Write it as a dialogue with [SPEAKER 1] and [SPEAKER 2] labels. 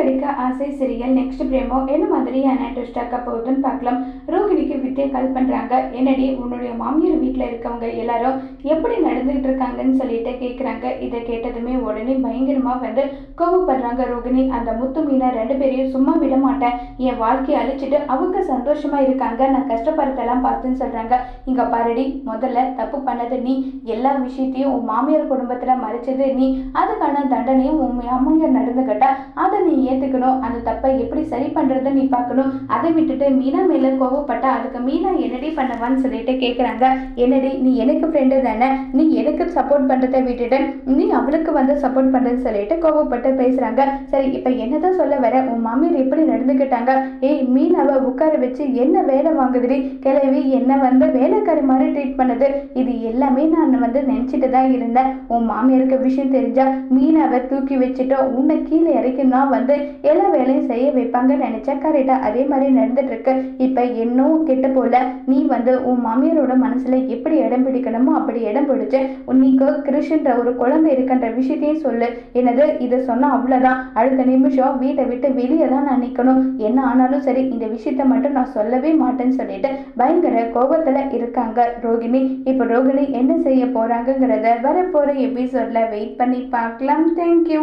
[SPEAKER 1] கடிக்க ஆசை serial next பிரேமோ என்ன மாதிரியான ட்விஸ்டாக்க போகுதுன்னு பார்க்கலாம். ரோகிணிக்கு வித்தியா கால் பண்ணுறாங்க என்னடி உன்னுடைய மாமியார் வீட்டில் இருக்கவங்க எல்லாரும் எப்படி நடந்துகிட்டு இருக்காங்கன்னு சொல்லிட்டு கேட்குறாங்க இதை கேட்டதுமே உடனே பயங்கரமாக வந்து கோவப்படுறாங்க ரோகிணி. அந்த முத்து மீனை ரெண்டு பேரையும் சும்மா விட மாட்டேன். என் வாழ்க்கையை அழிச்சிட்டு அவங்க சந்தோஷமா இருக்காங்க. நான் கஷ்டப்படுறதெல்லாம் பார்த்துன்னு சொல்கிறாங்க இங்கே பாருடி முதல்ல தப்பு பண்ணது நீ. எல்லா விஷயத்தையும் உன் மாமியார் குடும்பத்தில் மறைச்சது நீ. அதுக்கான தண்டனை நடந்துக்கிட்டா அதை நீ ஏற்றுக்கணும் அந்த தப்பை எப்படி சரி பண்ணுறதை நீ பார்க்கணும். அதை விட்டுட்டு மீனா மேலே கோவப்பட்டா அதுக்கு மீனா என்னடி பண்ணவான்னு சொல்லிட்டு கேட்குறாங்க என்னடி நீ எனக்கு ஃப்ரெண்டு தானே? நீ எனக்கு சப்போர்ட் பண்ணுறதை விட்டுட்டு நீ அவளுக்கு வந்து சப்போர்ட் பண்ணுறதுன்னு சொல்லிட்டு கோவப்பட்டு பேசுகிறாங்க சரி இப்போ என்னதான் சொல்ல வர? உன் மாமியார் எப்படி நடந்துக்கிட்டாங்க? ஏய் மீனாவை உட்கார வச்சு என்ன வேலை வாங்குதுடி? கிளவி என்ன வந்து வேலைக்காரி மாதிரி ட்ரீட் பண்ணுது? இது எல்லாமே நான் வந்து நினச்சிட்டு தான் இருந்தேன். உன் மாமியாருக்கு விஷயம் தெரிஞ்சா மீனாவை தூக்கி வச்சுட்டு உன்னை கீழே இறக்கினா வந்து எல்லா வேலையும் செய்ய வைப்பாங்கன்னு நினச்சா கரெக்டாக அதே மாதிரி நடந்துட்டு இருக்கு இப்போ என்னும் கெட்ட போல. நீ வந்து உன் மாமியாரோட மனசில் எப்படி இடம் பிடிக்கணுமோ அப்படி இடம் பிடிச்சு உன்னைக்கு கிருஷ்ன்ற ஒரு குழந்தை இருக்குன்ற விஷயத்தையும் சொல்லு. எனது இதை சொன்னால் அவ்வளோதான் அடுத்த நிமிஷம் வீட்டை விட்டு வெளியே தான் நான் நிற்கணும் என்ன ஆனாலும் சரி இந்த விஷயத்த மட்டும் நான் சொல்லவே மாட்டேன்னு சொல்லிட்டு பயங்கர கோபத்தில் இருக்காங்க ரோகிணி. இப்போ ரோகிணி என்ன செய்ய போகிறாங்கங்கிறத வரப்போகிற எபிசோடில் வெயிட் பண்ணி பார்க்கலாம். தேங்க்யூ